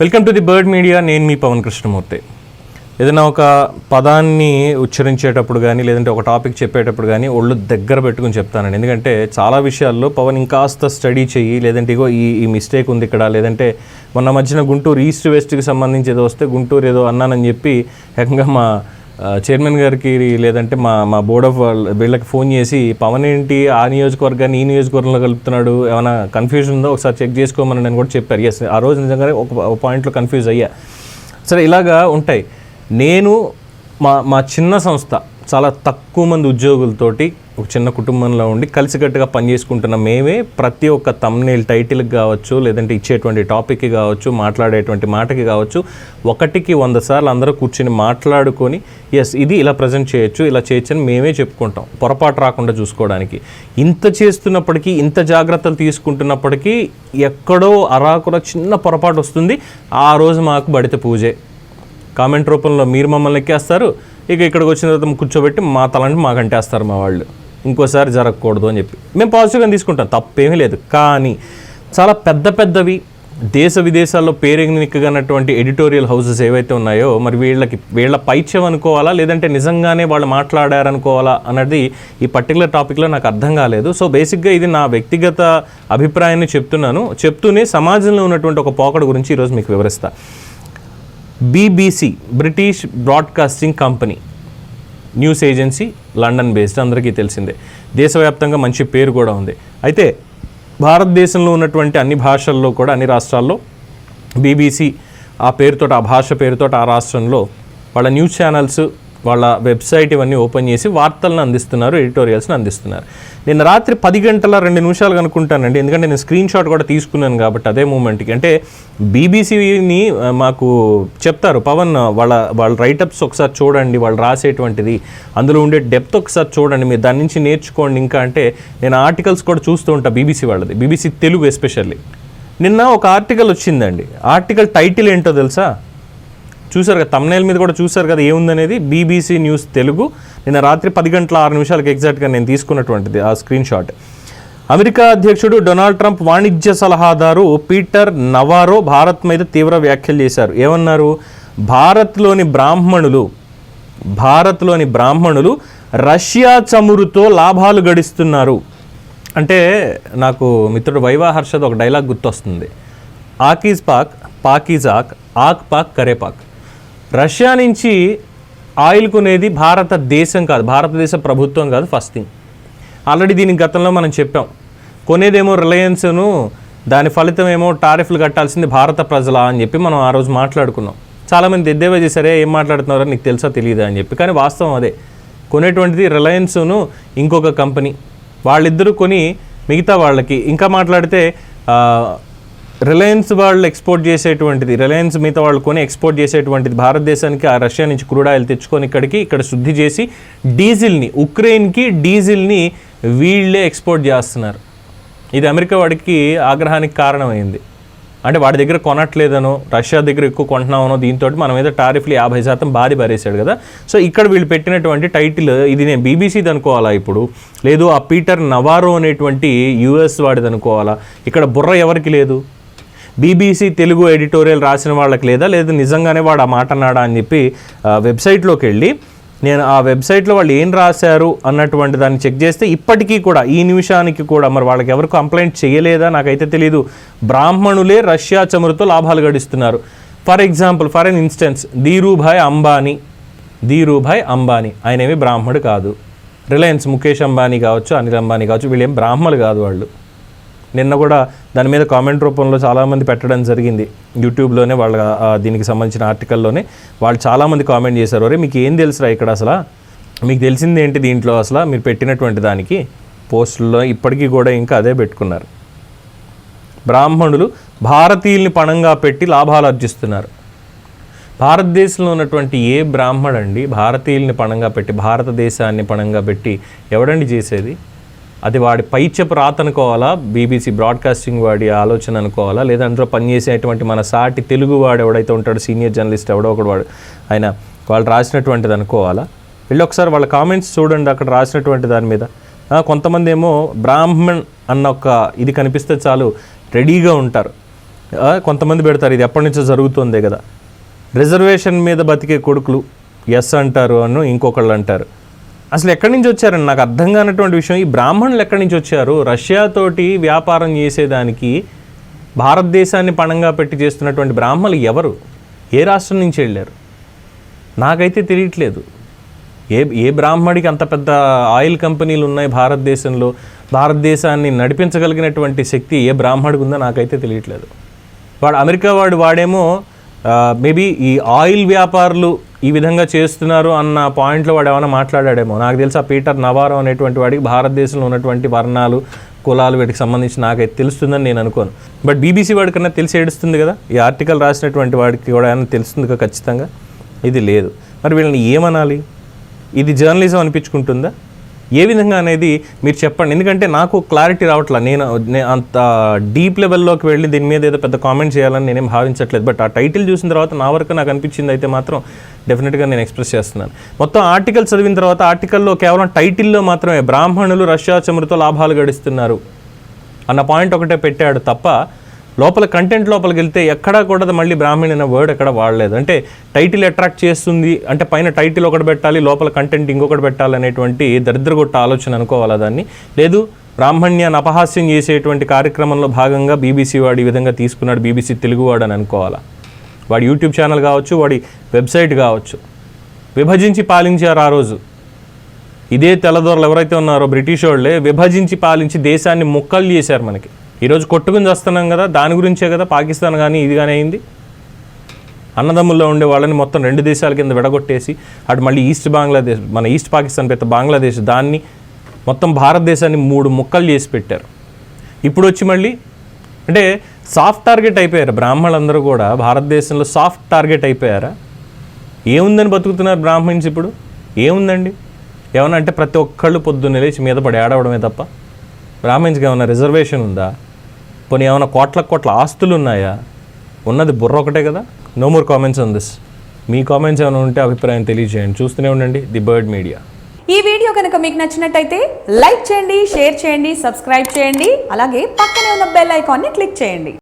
Welcome to the bird media నేను మీ పవన్ కృష్ణమూర్తి. ఏదైనా ఒక పదాన్ని ఉచ్చరించేటప్పుడు కానీ లేదంటే ఒక టాపిక్ చెప్పేటప్పుడు కానీ ఒళ్ళు దగ్గర పెట్టుకుని చెప్తానండి. ఎందుకంటే చాలా విషయాల్లో పవన్ ఇంకాస్త స్టడీ చెయ్యి లేదంటే ఇగో ఈ ఈ మిస్టేక్ ఉంది ఇక్కడ లేదంటే మొన్న మధ్యన గుంటూరు ఈస్ట్ వెస్ట్కి సంబంధించి ఏదో వస్తే గుంటూరు ఏదో అన్నానని చెప్పి ఏకంగా మా చైర్మన్ గారికి లేదంటే మా మా బోర్డ్ ఆఫ్ వాళ్ళ- వీళ్ళకి ఫోన్ చేసి పవన్ ఏంటి? ఆ నియోజకవర్గాన్ని ఈ నియోజకవర్గంలో కలుపుతున్నాడు. ఏమైనా కన్ఫ్యూజన్ ఉందో? ఒకసారి చెక్ చేసుకోమని నేను కూడా చెప్పారు ఎస్ ఆ రోజు నిజంగానే ఒక ఒక పాయింట్లో కన్ఫ్యూజ్ అయ్యా. సరే ఇలాగా ఉంటాయి. నేను మా మా చిన్న సంస్థ చాలా తక్కువ మంది ఉద్యోగులతోటి ఒక చిన్న కుటుంబంలో ఉండి కలిసికట్టుగా పనిచేసుకుంటున్న మేమే ప్రతి ఒక్క తమ్నేల్ టైటిల్కి కావచ్చు లేదంటే ఇచ్చేటువంటి టాపిక్కి కావచ్చు మాట్లాడేటువంటి మాటకి కావచ్చు ఒకటికి వంద సార్లు అందరూ కూర్చొని మాట్లాడుకొని ఎస్ ఇది ఇలా ప్రజెంట్ చేయొచ్చు ఇలా చేయొచ్చు అని మేమే చెప్పుకుంటాం. పొరపాటు రాకుండా చూసుకోవడానికి. ఇంత చేస్తున్నప్పటికీ ఇంత జాగ్రత్తలు తీసుకుంటున్నప్పటికీ ఎక్కడో అరాకుర చిన్న పొరపాటు వస్తుంది. ఆ రోజు మాకు బడిత పూజే. కామెంట్ రూపంలో మీరు మమ్మల్ని ఎక్కేస్తారు. ఇక ఇక్కడికి వచ్చిన తర్వాత కూర్చోబెట్టి మా తలని మాకంటేస్తారు మా వాళ్ళు. ఇంకోసారి జరగకూడదు అని చెప్పి. మేము పాజిటివ్గా తీసుకుంటాం తప్పేమీ లేదు. కానీ చాలా పెద్ద పెద్దవి దేశ విదేశాల్లో పేరెన్నికగనటువంటి ఎడిటోరియల్ హౌసెస్ ఏవైతే ఉన్నాయో మరి వీళ్ళకి వీళ్ళ పైత్యం అనుకోవాలా లేదంటే నిజంగానే వాళ్ళు మాట్లాడారనుకోవాలా అన్నది ఈ పర్టికులర్ టాపిక్లో నాకు అర్థం కాలేదు. సో బేసిక్గా ఇది నా వ్యక్తిగత అభిప్రాయాన్ని చెప్తున్నాను. చెప్తూనే సమాజంలో ఉన్నటువంటి ఒక పోకడ గురించి ఈరోజు మీకు వివరిస్తా. BBC British Broadcasting Company news agency London based అందరికీ తెలిసిందే. దేశవ్యాప్తంగా మంచి పేరు కూడా ఉంది. అయితే భారతదేశంలో ఉన్నటువంటి అన్ని భాషల్లో కూడా అన్ని రాష్ట్రాల్లో బీబీసీ ఆ పేరుతో ఆ భాష పేరుతో ఆ రాష్ట్రంలో వాళ్ళ న్యూస్ ఛానల్స్ వాళ్ళ వెబ్సైట్ ఇవన్నీ ఓపెన్ చేసి వార్తలను అందిస్తున్నారు ఎడిటోరియల్స్ని అందిస్తున్నారు. నిన్న రాత్రి పది గంటల రెండు నిమిషాలు కనుక్కుంటానండి ఎందుకంటే నేను స్క్రీన్ షాట్ కూడా తీసుకున్నాను కాబట్టి అదే మూమెంట్కి. అంటే బీబీసీని మాకు చెప్తారు పవన్ వాళ్ళ వాళ్ళ రైటప్స్ ఒకసారి చూడండి వాళ్ళు రాసేటువంటిది. అందులో ఉండే డెప్త్ ఒకసారి చూడండి మీరు దాని నుంచి నేర్చుకోండి ఇంకా. అంటే నేను ఆర్టికల్స్ కూడా చూస్తూ ఉంటా బీబీసీ వాళ్ళది బీబీసీ తెలుగు ఎస్పెషల్లీ. నిన్న ఒక ఆర్టికల్ వచ్చిందండి. ఆర్టికల్ టైటిల్ ఏంటో తెలుసా? చూసారు కదా తమ్నేల్ మీద కూడా చూశారు కదా ఏముందనేది? BBC news Telugu. నిన్న రాత్రి పది గంటల ఆరు నిమిషాలకు ఎగ్జాక్ట్గా నేను తీసుకున్నటువంటిది ఆ స్క్రీన్ షాట్ అమెరికా అధ్యక్షుడు డొనాల్డ్ ట్రంప్ వాణిజ్య సలహాదారు పీటర్ నవారో భారత్ మీద తీవ్ర వ్యాఖ్యలు చేశారు. ఏమన్నారు? భారత్లోని బ్రాహ్మణులు భారత్లోని బ్రాహ్మణులు రష్యా చమురుతో లాభాలు గడిస్తున్నారు. అంటే నాకు మిత్రుడు వైవా హర్షద్ ఒక డైలాగ్ గుర్తొస్తుంది. ఆకీజ్ పాక్ పాకీజాక్ ఆక్ పాక్ కరేపాక్. రష్యా నుంచి ఆయిల్ కొనేది భారతదేశం కాదు భారతదేశ ప్రభుత్వం కాదు ఫస్ట్ థింగ్ ఆల్రెడీ దీనికి గతంలో మనం చెప్పాం. కొనేదేమో రిలయన్స్ను దాని ఫలితం ఏమో టారిఫ్లు కట్టాల్సింది భారత ప్రజల అని చెప్పి మనం ఆ రోజు మాట్లాడుకున్నాం. చాలామంది ఎద్దేవా చేశారే ఏం మాట్లాడుతున్నారో నీకు తెలుసా తెలియదా అని చెప్పి. కానీ వాస్తవం అదే. కొనేటువంటిది రిలయన్స్ను ఇంకొక కంపెనీ వాళ్ళిద్దరూ కొని మిగతా వాళ్ళకి. ఇంకా మాట్లాడితే రిలయన్స్ వాళ్ళు ఎక్స్పోర్ట్ చేసేటువంటిది రిలయన్స్ మిగతా వాళ్ళు కొని ఎక్స్పోర్ట్ చేసేటువంటిది భారతదేశానికి ఆ రష్యా నుంచి క్రూడ్ ఆయిల్ తెచ్చుకొని ఇక్కడికి ఇక్కడ శుద్ధి చేసి డీజిల్ని ఉక్రెయిన్కి డీజిల్ని వీళ్ళే ఎక్స్పోర్ట్ చేస్తున్నారు. ఇది అమెరికా వాడికి ఆగ్రహానికి కారణమైంది. అంటే వాడి దగ్గర కొనట్లేదనో రష్యా దగ్గర ఎక్కువ కొంటున్నామనో దీంతో మన మీద టారిఫ్లు యాభై శాతం బాధి భరేశాడు కదా. సో ఇక్కడ వీళ్ళు పెట్టినటువంటి టైటిల్ ఇది నేను బీబీసీది అనుకోవాలా ఇప్పుడు? లేదు ఆ పీటర్ నవారో అనేటువంటి యూఎస్ వాడిది అనుకోవాలా ఇక్కడ బుర్ర ఎవరికి లేదు? బీబీసీ తెలుగు ఎడిటోరియల్ రాసిన వాళ్ళకి లేదా లేదు నిజంగానే వాడు ఆ మాట అన్నాడా అని చెప్పి వెబ్సైట్లోకి వెళ్ళి నేను ఆ వెబ్సైట్లో వాళ్ళు ఏం రాశారు అన్నటువంటి దాన్ని చెక్ చేస్తే ఇప్పటికీ కూడా ఈ నిమిషానికి కూడా మరి వాళ్ళకి ఎవరు కంప్లైంట్ చేయలేదా నాకైతే తెలియదు బ్రాహ్మణులే రష్యా చమురుతో లాభాలు గడిస్తున్నారు. For example for an instance Dhirubhai Ambani Dhirubhai Ambani ఆయన ఏమి బ్రాహ్మడు కాదు. రిలయన్స్ ముఖేష్ అంబానీ కావచ్చు అనిల్ అంబానీ కావచ్చు వీళ్ళేం బ్రాహ్మలు కాదు వాళ్ళు. నిన్న కూడా దాని మీద కామెంట్ రూపంలో చాలామంది పెట్టడం జరిగింది. యూట్యూబ్లోనే వాళ్ళ దీనికి సంబంధించిన ఆర్టికల్లోనే వాళ్ళు చాలామంది కామెంట్ చేశారు. అరే మీకు ఏం తెలుసురా ఇక్కడ అసలు? మీకు తెలిసింది ఏంటి దీంట్లో అసలు? మీరు పెట్టినటువంటి దానికి? పోస్టుల్లో ఇప్పటికీ కూడా ఇంకా అదే పెట్టుకున్నారు. బ్రాహ్మణులు భారతీయుల్ని పణంగా పెట్టి లాభాలు ఆర్జిస్తున్నారు. భారతదేశంలో ఉన్నటువంటి ఏ బ్రాహ్మడండి భారతీయుల్ని పణంగా పెట్టి భారతదేశాన్ని పణంగా పెట్టి ఎవడండి చేసేది? అది వాడి పైచెపు రాత అనుకోవాలా? బీబీసీ బ్రాడ్కాస్టింగ్ వాడి ఆలోచన అనుకోవాలా? లేదా అందులో పనిచేసేటువంటి మన సాటి తెలుగు వాడు ఎవడైతే ఉంటాడో సీనియర్ జర్నలిస్ట్ ఎవడో ఒకడు వాడు ఆయన వాళ్ళు రాసినటువంటిది అనుకోవాలా? వెళ్ళి ఒకసారి వాళ్ళ కామెంట్స్ చూడండి అక్కడ రాసినటువంటి దాని మీద. కొంతమంది ఏమో బ్రాహ్మణ్ అన్న ఒక ఇది కనిపిస్తే చాలు రెడీగా ఉంటారు. కొంతమంది పెడతారు ఇది ఎప్పటి నుంచో జరుగుతుందే కదా. రిజర్వేషన్ మీద బతికే కొడుకులు ఎస్ అంటారు అను ఇంకొకళ్ళు అంటారు. అసలు ఎక్కడి నుంచి వచ్చారని నాకు అర్థం కానటువంటి విషయం ఈ బ్రాహ్మణులు ఎక్కడి నుంచి వచ్చారు? రష్యాతోటి వ్యాపారం చేసేదానికి భారతదేశాన్ని పణంగా పెట్టి చేస్తున్నటువంటి బ్రాహ్మణులు ఎవరు? ఏ రాష్ట్రం నుంచి వెళ్ళారు? నాకైతే తెలియట్లేదు. ఏ ఏ బ్రాహ్మడికి అంత పెద్ద ఆయిల్ కంపెనీలు ఉన్నాయి భారతదేశంలో? భారతదేశాన్ని నడిపించగలిగినటువంటి శక్తి ఏ బ్రాహ్మడికి ఉందో నాకైతే తెలియట్లేదు. వాడు అమెరికా వాడు వాడేమో మేబీ ఈ ఆయిల్ వ్యాపారులు ఈ విధంగా చేస్తున్నారు అన్న పాయింట్లో వాడు ఏమైనా మాట్లాడాడేమో. నాకు తెలిసి ఆ పీటర్ నవారో అనేటువంటి వాడికి భారతదేశంలో ఉన్నటువంటి వర్ణాలు కులాలు వీటికి సంబంధించి నాకైతే తెలుస్తుందని నేను అనుకోను. బట్ బీబీసీ వాడికన్నా తెలిసి ఏడుస్తుంది కదా? ఈ ఆర్టికల్ రాసినటువంటి వాడికి కూడా ఏమైనా తెలుస్తుంది కదా ఖచ్చితంగా? ఇది లేదు. మరి వీళ్ళని ఏమనాలి? ఇది జర్నలిజం అనిపించుకుంటుందా? ఏ విధంగా అనేది మీరు చెప్పండి. ఎందుకంటే నాకు క్లారిటీ రావట్లా. నేను అంత డీప్ లెవెల్లోకి వెళ్ళి దీని మీద ఏదో పెద్ద కామెంట్ చేయాలని నేనేం భావించట్లేదు. బట్ ఆ టైటిల్ చూసిన తర్వాత నా వరకు నాకు అనిపించింది అయితే మాత్రం డెఫినెట్గా నేను ఎక్స్ప్రెస్ చేస్తున్నాను. మొత్తం ఆర్టికల్ చదివిన తర్వాత ఆర్టికల్లో కేవలం టైటిల్లో మాత్రమే బ్రాహ్మణులు రష్యా చమురుతో లాభాలు గడిస్తున్నారు అన్న పాయింట్ ఒకటే పెట్టాడు తప్ప లోపల కంటెంట్ లోపలికి వెళ్తే ఎక్కడా కూడా మళ్ళీ బ్రాహ్మణ్ అనే వర్డ్ ఎక్కడ వాడలేదు. అంటే టైటిల్ అట్రాక్ట్ చేస్తుంది అంటే పైన టైటిల్ ఒకటి పెట్టాలి లోపల కంటెంట్ ఇంకొకటి పెట్టాలి అనేటువంటి దరిద్రగొట్ట ఆలోచన అనుకోవాలా దాన్ని? లేదు బ్రాహ్మణ్యాన్ని అపహాస్యం చేసేటువంటి కార్యక్రమంలో భాగంగా బీబీసీ వాడు ఈ విధంగా తీసుకున్నాడు బీబీసీ తెలుగువాడు అని అనుకోవాలా? వాడి యూట్యూబ్ ఛానల్ కావచ్చు వాడి వెబ్సైట్ కావచ్చు. విభజించి పాలించారు ఆ రోజు. ఇదే తెల్లదొరలు ఎవరైతే ఉన్నారో బ్రిటిష్ వాళ్ళే విభజించి పాలించి దేశాన్ని ముక్కలు చేశారు మనకి. ఈరోజు కొట్టుకుని వస్తున్నాం కదా దాని గురించే కదా పాకిస్తాన్ కానీ ఇది కానీ అయింది. అన్నదమ్ముల్లో ఉండే వాళ్ళని మొత్తం రెండు దేశాల కింద విడగొట్టేసి అటు మళ్ళీ ఈస్ట్ బంగ్లాదేశ్ మన ఈస్ట్ పాకిస్తాన్ పెద్ద బంగ్లాదేశ్ దాన్ని మొత్తం భారతదేశాన్ని మూడు ముక్కలు చేసి పెట్టారు. ఇప్పుడు వచ్చి మళ్ళీ అంటే సాఫ్ట్ టార్గెట్ అయిపోయారు బ్రాహ్మణులందరూ కూడా భారతదేశంలో సాఫ్ట్ టార్గెట్ అయిపోయారా? ఏముందని బతుకుతున్నారు బ్రాహ్మణ్స్ ఇప్పుడు? ఏముందండి? ఏమన్నా అంటే ప్రతి ఒక్కళ్ళు పొద్దున్నే లేచి మీద పడి ఏడవడమే తప్ప? బ్రాహ్మణ్స్కి ఏమైనా రిజర్వేషన్ ఉందా? పోనీ ఏమైనా కోట్ల కోట్ల ఆస్తులు ఉన్నాయా ఉన్నది బుర్ర ఒకటే కదా. No more comments on this me comments ఏమైనా ఉంటే అభిప్రాయం తెలియజేయండి చూస్తూనే ఉండండి. ది బర్డ్ మీడియా ఈ వీడియో కనుక మీకు నచ్చినట్టయితే లైక్ చేయండి షేర్ చేయండి సబ్స్క్రైబ్ చేయండి. అలాగే పక్కనే ఉన్న బెల్ ఐకాన్ని క్లిక్ చేయండి.